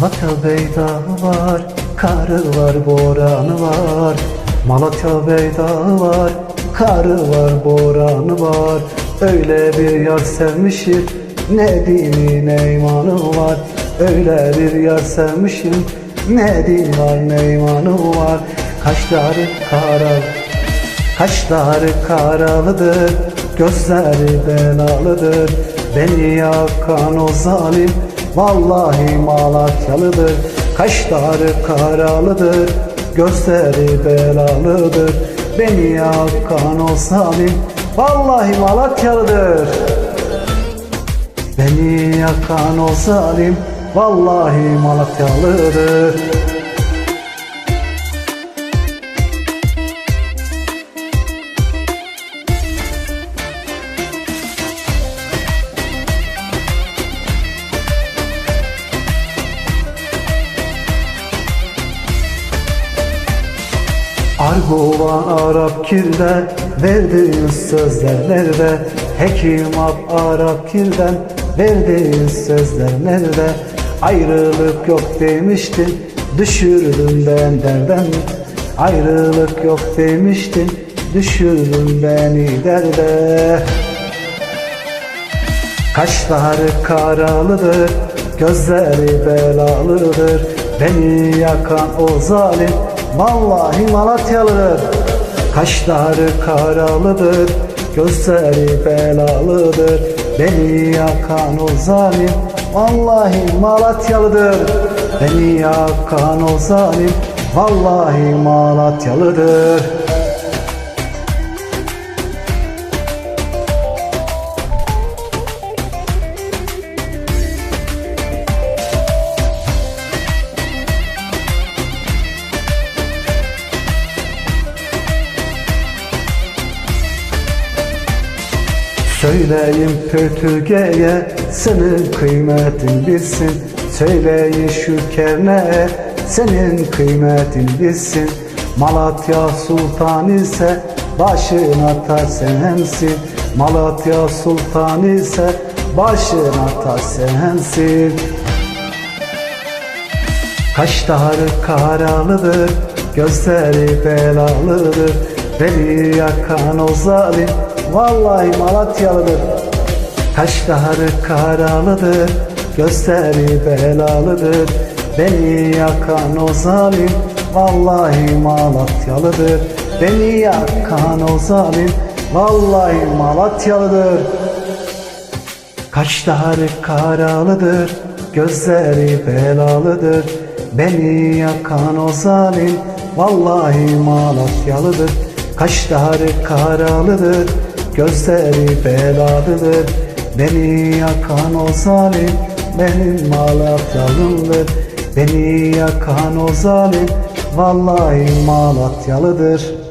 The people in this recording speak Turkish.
Malatya Beydağı var, karı var, boranı var. Malatya Beydağı var, karı var, boranı var. Öyle bir yar sevmişim, ne dini ne var. Öyle bir yar sevmişim, ne dini var ne imanı var. Kaşları karalı, Kaşları karalıdır, gözleri belalıdır Beni yakan o zalim, vallahi Malatyalıdır Kaşları karalıdır, gözleri belalıdır. Beni yakan o vallahi Malatyalıdır Beni yakan o zalim, vallahi Malatyalıdır Arguvan Arap kirde verdiğin sözler nerede? Hekim ab Arap kirden verdiğin sözler nerede? Ayrılık yok demiştin düşürdün ben derden Ayrılık yok demiştin düşürdün beni derde Kaşları karalıdır, gözleri belalıdır Beni yakan o zalim, vallahi Malatyalıdır. Kaşları karalıdır, gözleri belalıdır. Beni yakan o zalim, vallahi Malatyalıdır. Beni yakan o zalim, vallahi Malatyalıdır Söyleyin Pörtüge'ye senin kıymetin bilsin. Söyleyin şu senin kıymetin bilsin. Malatya Sultan ise başına taç sensin Malatya Sultan ise başına taç sensin Kaşları karalıdır, gözleri belalıdır. Beni yakan o zalim, vallahi Malatyalıdır. Kaşları karalıdır, gözleri belalıdır. Beni yakan o zalim, vallahi Malatyalıdır. Beni yakan o zalim, vallahi Malatyalıdır. Kaşları karalıdır, gözleri belalıdır. Beni yakan o zalim, vallahi Malatyalıdır. Kaşları karalıdır, gözleri belalıdır Beni yakan o zalim, benim Malatyalımdır Beni yakan o zalim, vallahi Malatyalıdır